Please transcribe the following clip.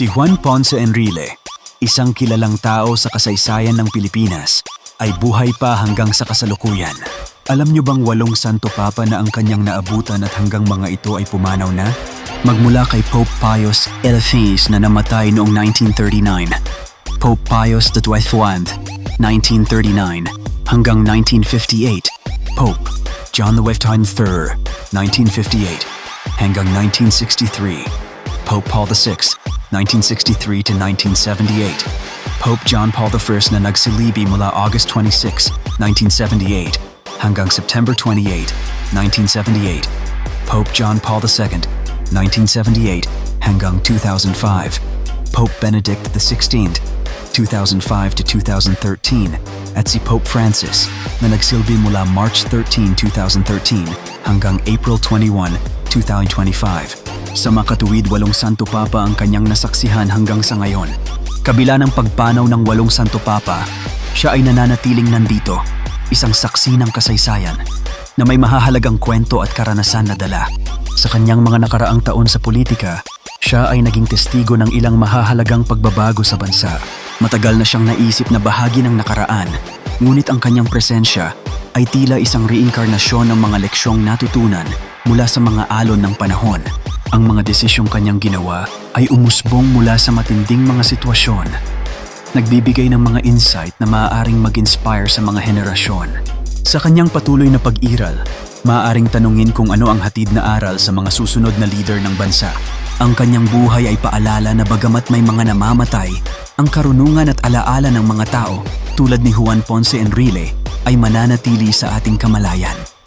Si Juan Ponce Enrile, isang kilalang tao sa kasaysayan ng Pilipinas, ay buhay pa hanggang sa kasalukuyan. Alam niyo bang walong Santo Papa na ang kanyang naabutan at hanggang mga ito ay pumanaw na? Magmula kay Pope Pius XI na namatay noong 1939, Pope Pius XII, 1939, hanggang 1958, Pope John the XIII, 1958, hanggang 1963, Pope Paul VI, 1963 to 1978, Pope John Paul I na nagsilibi mula August 26, 1978 hanggang September 28, 1978, Pope John Paul II, 1978 hanggang 2005, Pope Benedict XVI, 2005 to 2013, at si Pope Francis na nagsilbi mula March 13, 2013 hanggang April 21, 2025. Sa makatuwid walong Santo Papa ang kanyang nasaksihan hanggang sa ngayon. Kabila ng pagpanaw ng walong Santo Papa, siya ay nananatiling nandito, isang saksi ng kasaysayan na may mahahalagang kwento at karanasan na dala. Sa kanyang mga nakaraang taon sa politika, siya ay naging testigo ng ilang mahahalagang pagbabago sa bansa. Matagal na siyang naisip na bahagi ng nakaraan, ngunit ang kanyang presensya ay tila isang reinkarnasyon ng mga leksyong natutunan mula sa mga alon ng panahon. Ang mga desisyong kanyang ginawa ay umusbong mula sa matinding mga sitwasyon. Nagbibigay ng mga insight na maaaring mag-inspire sa mga henerasyon. Sa kanyang patuloy na pag-iral, maaaring tanungin kung ano ang hatid na aral sa mga susunod na leader ng bansa. Ang kanyang buhay ay paalala na bagamat may mga namamatay, ang karunungan at alaala ng mga tao tulad ni Juan Ponce Enrile ay mananatili sa ating kamalayan.